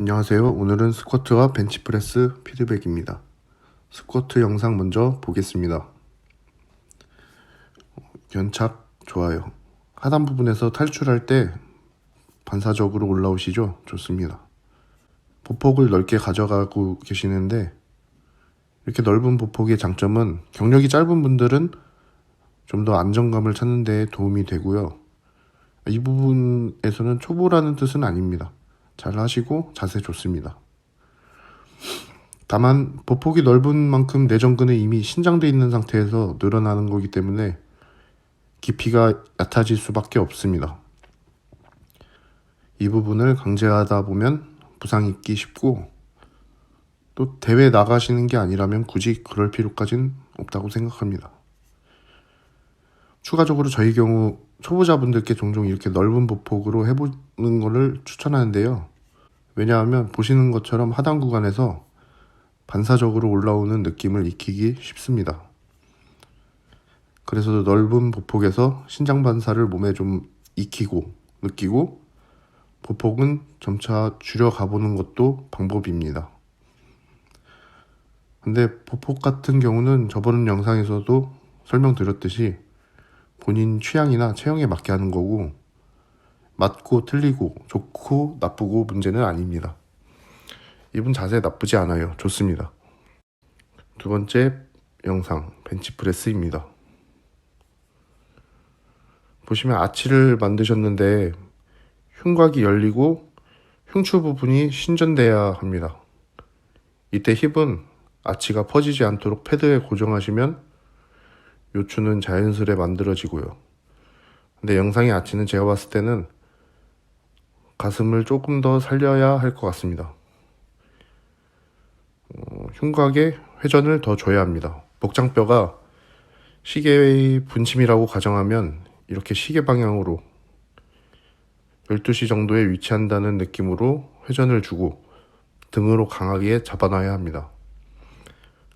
안녕하세요. 오늘은 스쿼트와 벤치프레스 피드백입니다. 스쿼트 영상 먼저 보겠습니다. 어, 연착 좋아요. 하단 부분에서 탈출할 때 반사적으로 올라오시죠? 좋습니다. 보폭을 넓게 가져가고 계시는데 이렇게 넓은 보폭의 장점은 경력이 짧은 분들은 좀 더 안정감을 찾는 데 도움이 되고요. 이 부분에서는 초보라는 뜻은 아닙니다. 잘 하시고 자세 좋습니다. 다만 보폭이 넓은 만큼 내전근은 이미 신장돼 있는 상태에서 늘어나는 거기 때문에 깊이가 얕아질 수밖에 없습니다. 이 부분을 강제하다 보면 부상 있기 쉽고 또 대회 나가시는 게 아니라면 굳이 그럴 필요까지는 없다고 생각합니다. 추가적으로 저희 경우 초보자분들께 종종 이렇게 넓은 보폭으로 해보는 것을 추천하는데요. 왜냐하면 보시는 것처럼 하단 구간에서 반사적으로 올라오는 느낌을 익히기 쉽습니다. 그래서 넓은 보폭에서 신장 반사를 몸에 좀 익히고 느끼고 보폭은 점차 줄여 가 보는 것도 방법입니다. 근데 보폭 같은 경우는 저번 영상에서도 설명드렸듯이 본인 취향이나 체형에 맞게 하는 거고 맞고 틀리고 좋고 나쁘고 문제는 아닙니다. 이분 자세 나쁘지 않아요. 좋습니다. 두 번째 영상 벤치프레스입니다. 보시면 아치를 만드셨는데 흉곽이 열리고 흉추 부분이 신전돼야 합니다. 이때 힙은 아치가 퍼지지 않도록 패드에 고정하시면 요추는 자연스레 만들어지고요. 근데 영상의 아치는 제가 봤을 때는 가슴을 조금 더 살려야 할 것 같습니다. 어, 흉곽에 회전을 더 줘야 합니다. 복장뼈가 시계의 분침이라고 가정하면 이렇게 시계 방향으로 12시 정도에 위치한다는 느낌으로 회전을 주고 등으로 강하게 잡아놔야 합니다.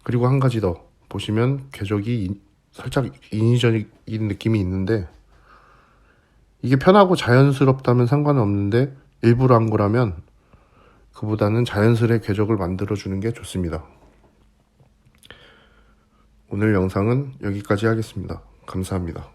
그리고 한 가지 더 보시면 궤적이 살짝 인위적인 느낌이 있는데 이게 편하고 자연스럽다면 상관은 없는데 일부러 한 거라면 그보다는 자연스레 궤적을 만들어 주는 게 좋습니다. 오늘 영상은 여기까지 하겠습니다. 감사합니다.